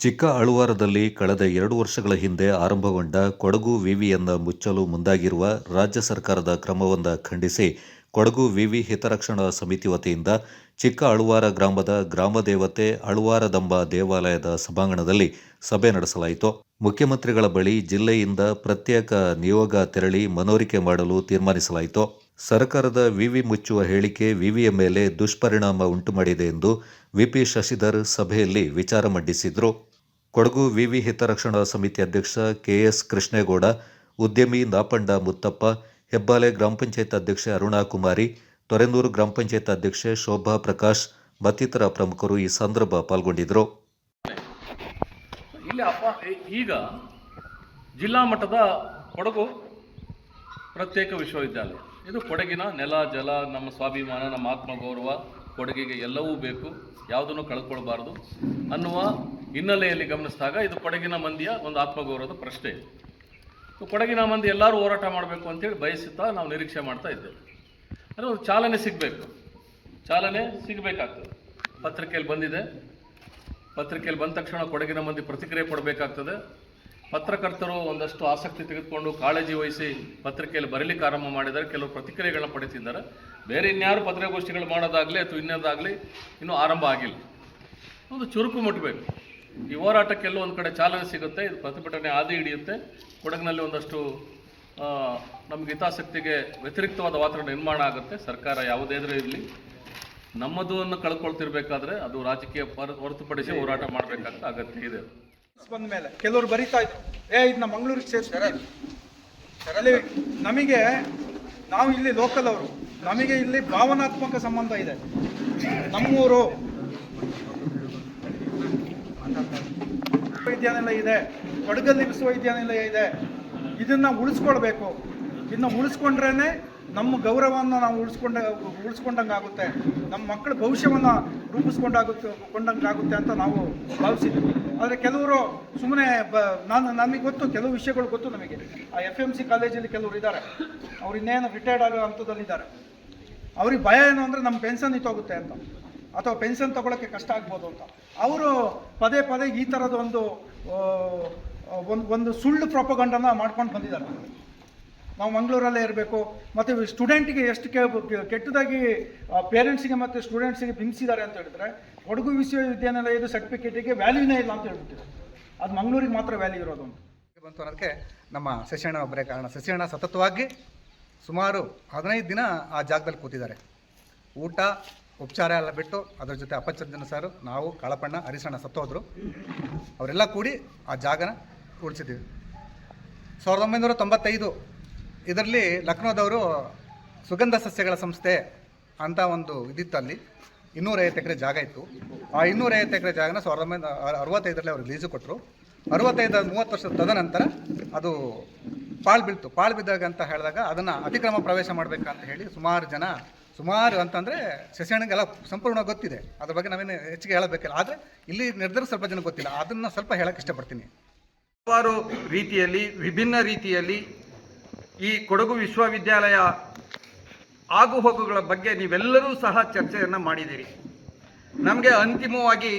ಚಿಕ್ಕ ಅಳುವಾರದಲ್ಲಿ ಕಳೆದ ಎರಡು ವರ್ಷಗಳ ಹಿಂದೆ ಆರಂಭಗೊಂಡ ಕೊಡಗು ವಿವಿಯನ್ನ ಮುಚ್ಚಲು ಮುಂದಾಗಿರುವ ರಾಜ್ಯ ಸರ್ಕಾರದ ಕ್ರಮವನ್ನು ಖಂಡಿಸಿ, ಕೊಡಗು ವಿವಿ ಹಿತರಕ್ಷಣಾ ಸಮಿತಿ ವತಿಯಿಂದ ಚಿಕ್ಕ ಅಳುವಾರ ಗ್ರಾಮದ ಗ್ರಾಮ ದೇವತೆ ಅಳುವಾರದಂಬ ದೇವಾಲಯದ ಸಭಾಂಗಣದಲ್ಲಿ ಸಭೆ ನಡೆಸಲಾಯಿತು. ಮುಖ್ಯಮಂತ್ರಿಗಳ ಬಳಿ ಜಿಲ್ಲೆಯಿಂದ ಪ್ರತ್ಯೇಕ ನಿಯೋಗ ತೆರಳಿ ಮನವರಿಕೆ ಮಾಡಲು ತೀರ್ಮಾನಿಸಲಾಯಿತು. ಸರ್ಕಾರದ ವಿವಿ ಮುಚ್ಚುವ ಹೇಳಿಕೆ ವಿವಿಯ ಮೇಲೆ ದುಷ್ಪರಿಣಾಮ ಉಂಟುಮಾಡಿದೆ ಎಂದು ವಿಪಿ ಶಶಿಧರ್ ಸಭೆಯಲ್ಲಿ ವಿಚಾರ ಮಂಡಿಸಿದರು. ಕೊಡಗು ವಿವಿ ಹಿತರಕ್ಷಣಾ ಸಮಿತಿ ಅಧ್ಯಕ್ಷ ಕೆಎಸ್ ಕೃಷ್ಣೇಗೌಡ ಉದ್ಯಮಿ ನಾಪಂಡ ಮುತ್ತಪ್ಪ, ಹೆಬ್ಬಾಲೆ ಗ್ರಾಮ ಪಂಚಾಯತ್ ಅಧ್ಯಕ್ಷೆ ಅರುಣಾ ಕುಮಾರಿ ತೊರೆನೂರು ಗ್ರಾಮ ಪಂಚಾಯತ್ ಅಧ್ಯಕ್ಷೆ ಶೋಭಾ ಪ್ರಕಾಶ್ ಮತ್ತಿತರ ಪ್ರಮುಖರು ಈ ಸಂದರ್ಭ ಪಾಲ್ಗೊಂಡಿದ್ದರು. ಈಗ ಜಿಲ್ಲಾ ಮಟ್ಟದ ಕೊಡಗು ಪ್ರತ್ಯೇಕ ವಿಶ್ವವಿದ್ಯಾಲಯ. ಇದು ಕೊಡಗಿನ ನೆಲ, ಜಲ, ನಮ್ಮ ಸ್ವಾಭಿಮಾನ, ನಮ್ಮ ಆತ್ಮಗೌರವ ಕೊಡಗಿಗೆ ಎಲ್ಲವೂ ಬೇಕು, ಯಾವುದನ್ನು ಕಳ್ಕೊಳ್ಬಾರ್ದು ಅನ್ನುವ ಹಿನ್ನೆಲೆಯಲ್ಲಿ ಗಮನಿಸಿದಾಗ ಇದು ಕೊಡಗಿನ ಮಂದಿಯ ಒಂದು ಆತ್ಮಗೌರವದ ಪ್ರಶ್ನೆ. ಇದು ಕೊಡಗಿನ ಮಂದಿ ಎಲ್ಲರೂ ಹೋರಾಟ ಮಾಡಬೇಕು ಅಂತೇಳಿ ಬಯಸುತ್ತಾ ನಾವು ನಿರೀಕ್ಷೆ ಮಾಡ್ತಾ ಇದ್ದೇವೆ. ಅಂದರೆ ಒಂದು ಚಾಲನೆ ಸಿಗಬೇಕು. ಚಾಲನೆ ಸಿಗಬೇಕಾಗ್ತದೆ. ಪತ್ರಿಕೆಯಲ್ಲಿ ಬಂದಿದೆ. ಪತ್ರಿಕೆಯಲ್ಲಿ ಬಂದ ತಕ್ಷಣ ಕೊಡಗಿನ ಮಂದಿ ಪ್ರತಿಕ್ರಿಯೆ ಕೊಡಬೇಕಾಗ್ತದೆ. ಪತ್ರಕರ್ತರು ಒಂದಷ್ಟು ಆಸಕ್ತಿ ತೆಗೆದುಕೊಂಡು ಕಾಳಜಿ ವಹಿಸಿ ಪತ್ರಿಕೆಯಲ್ಲಿ ಬರಲಿಕ್ಕೆ ಆರಂಭ ಮಾಡಿದ್ದಾರೆ. ಕೆಲವು ಪ್ರತಿಕ್ರಿಯೆಗಳನ್ನು ಪಡಿತಿದ್ದಾರೆ ಬೇರೆ ಇನ್ಯಾರು ಪತ್ರಿಕಾಗೋಷ್ಠಿಗಳು ಮಾಡೋದಾಗಲಿ ಅಥವಾ ಇನ್ನೊಂದಾಗಲಿ ಇನ್ನೂ ಆರಂಭ ಆಗಿಲ್ಲ. ಒಂದು ಚುರುಕು ಮುಟ್ಟಬೇಕು ಈ ಹೋರಾಟಕ್ಕೆಲ್ಲ ಒಂದು ಕಡೆ ಚಾಲನೆ ಸಿಗುತ್ತೆ ಇದು ಪ್ರತಿಭಟನೆ ಆದಿ ಹಿಡಿಯುತ್ತೆ. ಕೊಡಗಿನಲ್ಲಿ ಒಂದಷ್ಟು ನಮ್ಗೆ ಹಿತಾಸಕ್ತಿಗೆ ವ್ಯತಿರಿಕ್ತವಾದ ವಾತಾವರಣ ನಿರ್ಮಾಣ ಆಗುತ್ತೆ. ಸರ್ಕಾರ ಯಾವುದೇ ಇರಲಿ. ನಮ್ಮದನ್ನು ಕಳ್ಕೊಳ್ತಿರ್ಬೇಕಾದ್ರೆ ಅದು ರಾಜಕೀಯ ಹೊರತುಪಡಿಸಿ ಹೋರಾಟ ಮಾಡಬೇಕಂತ ಅಗತ್ಯ ಇದೆ. ಬಂದ ಮೇಲೆ ಕೆಲವರು ಬರಿತಾ ಇದ್ರು. ಏ ಇದನ್ನ ಮಂಗಳೂರಿಗೆ ಸೇರಿಸ್ತಾರೆ ಅಲ್ಲಿ ನಮಗೆ ನಾವು ಇಲ್ಲಿ ಲೋಕಲ್ ಅವರು ನಮಗೆ ಇಲ್ಲಿ ಭಾವನಾತ್ಮಕ ಸಂಬಂಧ ಇದೆ. ನಮ್ಮೂರು ವಿಶ್ವವಿದ್ಯಾನಿಲಯ ಇದೆ, ಕೊಡಗಲ್ಲಿ ವಿಶ್ವವಿದ್ಯಾನಿಲಯ ಇದೆ. ಇದನ್ನ ಉಳಿಸ್ಕೊಳ್ಬೇಕು. ಇದನ್ನ ಉಳಿಸ್ಕೊಂಡ್ರೇ ನಮ್ಮ ಗೌರವವನ್ನು ನಾವು ಉಳಿಸ್ಕೊಂಡ ಉಳಿಸ್ಕೊಂಡಂಗೆ ಆಗುತ್ತೆ ನಮ್ಮ ಮಕ್ಕಳ ಭವಿಷ್ಯವನ್ನು ರೂಪಿಸ್ಕೊಂಡಾಗುತ್ತೆ, ಕೊಂಡಂಗಾಗುತ್ತೆ ಅಂತ ನಾವು ಭಾವಿಸಿದ್ವಿ ಆದರೆ ಕೆಲವರು ಸುಮ್ಮನೆ ಬ, ನಾನು, ನಮಗೆ ಗೊತ್ತು, ಕೆಲವು ವಿಷಯಗಳು ಗೊತ್ತು ನಮಗೆ. ಆ ಎಫ್ ಎಂ ಸಿ ಕಾಲೇಜಲ್ಲಿ ಕೆಲವರು ಇದ್ದಾರೆ ಅವ್ರು ಇನ್ನೇನು ರಿಟೈರ್ಡ್ ಆಗೋ ಹಂತದಲ್ಲಿದ್ದಾರೆ. ಅವ್ರಿಗೆ ಭಯ ಏನು ಅಂದರೆ ನಮ್ಮ ಪೆನ್ಷನ್ ಇತ್ತೋಗುತ್ತೆ ಅಂತ. ಅಥವಾ ಪೆನ್ಷನ್ ತಗೊಳ್ಳೋಕ್ಕೆ ಕಷ್ಟ ಆಗ್ಬೋದು ಅಂತ. ಅವರು ಪದೇ ಪದೇ ಈ ಥರದ ಒಂದು ಒಂದು ಒಂದು ಸುಳ್ಳು ಪ್ರೊಪಗಂಡನ ಮಾಡ್ಕೊಂಡು ಬಂದಿದ್ದಾರೆ. ನಾವು ಮಂಗಳೂರಲ್ಲೇ ಇರಬೇಕು, ಮತ್ತು ಸ್ಟೂಡೆಂಟಿಗೆ ಎಷ್ಟು ಕೆಟ್ಟದಾಗಿ ಪೇರೆಂಟ್ಸಿಗೆ ಮತ್ತು ಸ್ಟೂಡೆಂಟ್ಸಿಗೆ ಬಿಂಬಿಸಿದ್ದಾರೆ ಅಂತ ಹೇಳಿದ್ರೆ, ಕೊಡಗು ವಿಶ್ವವಿದ್ಯಾನಿಲಯದ ಸರ್ಟಿಫಿಕೇಟಿಗೆ ವ್ಯಾಲ್ಯೂನೇ ಇಲ್ಲ ಅಂತ ಹೇಳ್ಬಿಟ್ಟಿದೆ ಅದು ಮಂಗಳೂರಿಗೆ ಮಾತ್ರ ವ್ಯಾಲ್ಯೂ ಇರೋದು ಬಂತು ಅನ್ನೋದಕ್ಕೆ ನಮ್ಮ ಶಶಿಯಣ್ಣ ಒಬ್ಬರೇ ಕಾರಣ. ಶಶಿಯಣ್ಣ ಸತತವಾಗಿ ಸುಮಾರು ಹದಿನೈದು ದಿನ ಆ ಜಾಗದಲ್ಲಿ ಕೂತಿದ್ದಾರೆ. ಊಟ ಉಪಚಾರ ಎಲ್ಲ ಬಿಟ್ಟು ಅದ್ರ ಜೊತೆ ಅಪಚರ್ಜನ ಸಾರು, ನಾವು ಕಾಳಪಣ್ಣ ಹರಿಸಣ್ಣ ಸತ್ತೋದ್ರು. ಅವರೆಲ್ಲ ಕೂಡಿ ಆ ಜಾಗನ ಉಳಿಸಿದ್ದೀವಿ. ಸಾವಿರದ ಒಂಬೈನೂರ ತೊಂಬತ್ತೈದು ಇದರಲ್ಲಿ ಲಕ್ನೋದವರು ಸುಗಂಧ ಸಸ್ಯಗಳ ಸಂಸ್ಥೆ ಅಂತ ಒಂದು ಇದಿತ್ತು ಅಲ್ಲಿ. ಇನ್ನೂರೈವತ್ತು ಎಕರೆ ಜಾಗ ಇತ್ತು. ಆ ಇನ್ನೂರೈವತ್ತು ಎಕರೆ ಜಾಗನ ಸಾವಿರದ ಒಂಬೈನೂರ ಅರವತ್ತೈದರಲ್ಲಿ ಅವರು ಲೀಸು ಕೊಟ್ಟರು ಅರವತ್ತೈದು, ಮೂವತ್ತು ವರ್ಷದ ತದನಂತರ ಅದು ಪಾಳು ಬೀಳ್ತು. ಪಾಳು ಬಿದ್ದಾಗ ಅಂತ ಹೇಳಿದಾಗ ಅದನ್ನು ಅತಿಕ್ರಮ ಪ್ರವೇಶ ಮಾಡಬೇಕಂತ ಹೇಳಿ ಸುಮಾರು ಜನ ಸುಮಾರು ಅಂತಂದರೆ ಶಶಿಯಣ್ಣಗೆಲ್ಲ ಸಂಪೂರ್ಣ ಗೊತ್ತಿದೆ. ಅದ್ರ ಬಗ್ಗೆ ನಾವೇನು ಹೆಚ್ಚಿಗೆ ಹೇಳಬೇಕಿಲ್ಲ. ಆದರೆ ಇಲ್ಲಿ ನಿರ್ಧಾರ ಸ್ವಲ್ಪ ಜನ ಗೊತ್ತಿಲ್ಲ. ಅದನ್ನು ಸ್ವಲ್ಪ ಹೇಳಕ್ಕೆ ಇಷ್ಟಪಡ್ತೀನಿ. ಹಲವಾರು ರೀತಿಯಲ್ಲಿ, ವಿಭಿನ್ನ ರೀತಿಯಲ್ಲಿ ಈ ಕೊಡಗು ವಿಶ್ವವಿದ್ಯಾಲಯ ಆಗುಹೋಗುಗಳ ಬಗ್ಗೆ ನೀವೆಲ್ಲರೂ ಸಹ ಚರ್ಚೆಯನ್ನು ಮಾಡಿದ್ದೀರಿ. ನಮಗೆ ಅಂತಿಮವಾಗಿ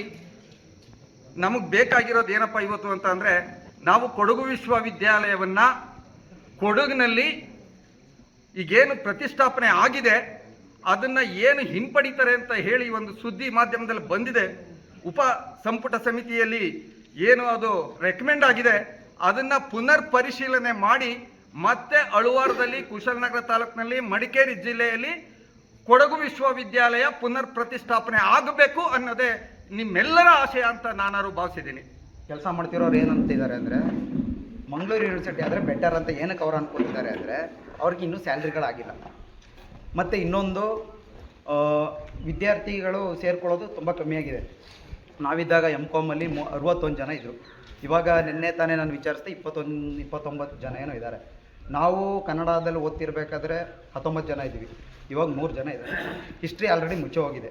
ನಮಗೆ ಬೇಕಾಗಿರೋದು ಏನಪ್ಪ ಇವತ್ತು ಅಂತ ಅಂದರೆ ನಾವು ಕೊಡಗು ವಿಶ್ವವಿದ್ಯಾಲಯವನ್ನು ಕೊಡಗಿನಲ್ಲಿ ಈಗೇನು ಪ್ರತಿಷ್ಠಾಪನೆ ಆಗಿದೆ ಅದನ್ನು ಏನು ಹಿಂಪಡಿತಾರೆ ಅಂತ ಹೇಳಿ ಒಂದು ಸುದ್ದಿ ಮಾಧ್ಯಮದಲ್ಲಿ ಬಂದಿದೆ. ಉಪ ಸಂಪುಟ ಸಮಿತಿಯಲ್ಲಿ ಏನು ಅದು ರೆಕಮೆಂಡ್ ಆಗಿದೆ, ಅದನ್ನ ಪುನರ್ ಪರಿಶೀಲನೆ ಮಾಡಿ ಮತ್ತೆ ಅಳುವಾರದಲ್ಲಿ ಕುಶಲನಗರ ತಾಲೂಕಿನಲ್ಲಿ ಮಡಿಕೇರಿ ಜಿಲ್ಲೆಯಲ್ಲಿ ಕೊಡಗು ವಿಶ್ವವಿದ್ಯಾಲಯ ಪುನರ್ ಪ್ರತಿಷ್ಠಾಪನೆ ಆಗಬೇಕು ಅನ್ನೋದೇ ನಿಮ್ಮೆಲ್ಲರ ಆಶಯ ಅಂತ ನಾನು ಭಾವಿಸಿದ್ದೀನಿ. ಕೆಲಸ ಮಾಡ್ತಿರೋರು ಏನಂತಿದ್ದಾರೆ ಅಂದರೆ, ಮಂಗಳೂರು ಯೂನಿವರ್ಸಿಟಿ ಆದರೆ ಬೆಟರ್ ಅಂತ ಏನಕ್ಕೆ ಅವ್ರು ಅನ್ಕೊತಿದ್ದಾರೆ ಅಂದರೆ, ಅವ್ರಿಗೆ ಇನ್ನೂ ಸ್ಯಾಲ್ರಿಗಳಾಗಿಲ್ಲ ಮತ್ತು ಇನ್ನೊಂದು ವಿದ್ಯಾರ್ಥಿಗಳು ಸೇರ್ಕೊಳ್ಳೋದು ತುಂಬ ಕಮ್ಮಿಯಾಗಿದೆ ನಾವಿದ್ದಾಗ ಎಂ ಕಾಮಲ್ಲಿ ಮೂ, ಅರವತ್ತೊಂದು ಜನ ಇದ್ದರು ಇವಾಗ ನಿನ್ನೆ ತಾನೇ ನಾನು ವಿಚಾರಿಸಿದೆ, ಇಪ್ಪತ್ತೊಂದು, ಇಪ್ಪತ್ತೊಂಬತ್ತು ಜನ ಏನೋ ಇದ್ದಾರೆ ನಾವು ಕನ್ನಡದಲ್ಲಿ ಓದ್ತಿರ್ಬೇಕಾದ್ರೆ ಹತ್ತೊಂಬತ್ತು ಜನ ಇದ್ದೀವಿ. ಇವಾಗ ಮೂರು ಜನ ಇದ್ದಾರೆ ಹಿಸ್ಟ್ರಿ ಆಲ್ರೆಡಿ ಮುಚ್ಚಿ ಹೋಗಿದೆ.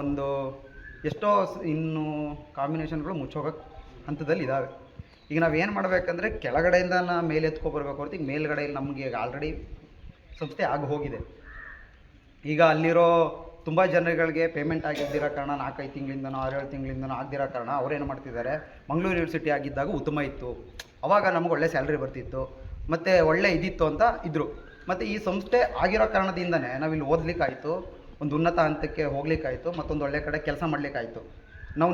ಒಂದು ಎಷ್ಟೋ ಇನ್ನು ಕಾಂಬಿನೇಷನ್ಗಳು ಮುಚ್ಚೋಗಕ್ಕೆ ಹಂತದಲ್ಲಿ ಇದ್ದಾವೆ ಈಗ ನಾವು ಏನು ಮಾಡಬೇಕಂದ್ರೆ ಕೆಳಗಡೆಯಿಂದ ಮೇಲೆ ಎತ್ಕೊಬರ್ಬೇಕು ಹೊರತು ಈಗ ಮೇಲ್ಗಡೆ ನಮಗೆ ಈಗ ಆಲ್ರೆಡಿ ಸಂಸ್ಥೆ ಆಗಿ ಹೋಗಿದೆ. ಈಗ ಅಲ್ಲಿರೋ ತುಂಬ ಜನಗಳಿಗೆ ಪೇಮೆಂಟ್ ಆಗಿದ್ದಿರೋ ಕಾರಣ ನಾಲ್ಕೈದು ತಿಂಗಳಿಂದನೋ, ಆರೇಳು ತಿಂಗಳಿಂದನೋ ಆಗದಿರೋ ಕಾರಣ ಅವರೇನು ಮಾಡ್ತಿದ್ದಾರೆ? ಮಂಗಳೂರು ಯೂನಿವರ್ಸಿಟಿ ಆಗಿದ್ದಾಗ ಉತ್ತಮ ಇತ್ತು. ಅವಾಗ ನಮ್ಗೆ ಒಳ್ಳೆ ಸ್ಯಾಲ್ರಿ ಬರ್ತಿತ್ತು. ಮತ್ತು ಒಳ್ಳೆ ಇದಿತ್ತು ಅಂತ ಇದ್ದರು ಮತ್ತು ಈ ಸಂಸ್ಥೆ ಆಗಿರೋ ಕಾರಣದಿಂದನೇ ನಾವಿಲ್ಲಿ ಓದಲಿಕ್ಕಾಯಿತು. ಒಂದು ಉನ್ನತ ಹಂತಕ್ಕೆ ಹೋಗ್ಲಿಕ್ಕಾಯಿತು. ಮತ್ತೊಂದು ಒಳ್ಳೆ ಕಡೆ ಕೆಲಸ ಮಾಡಲಿಕ್ಕಾಯಿತು. ನಾವು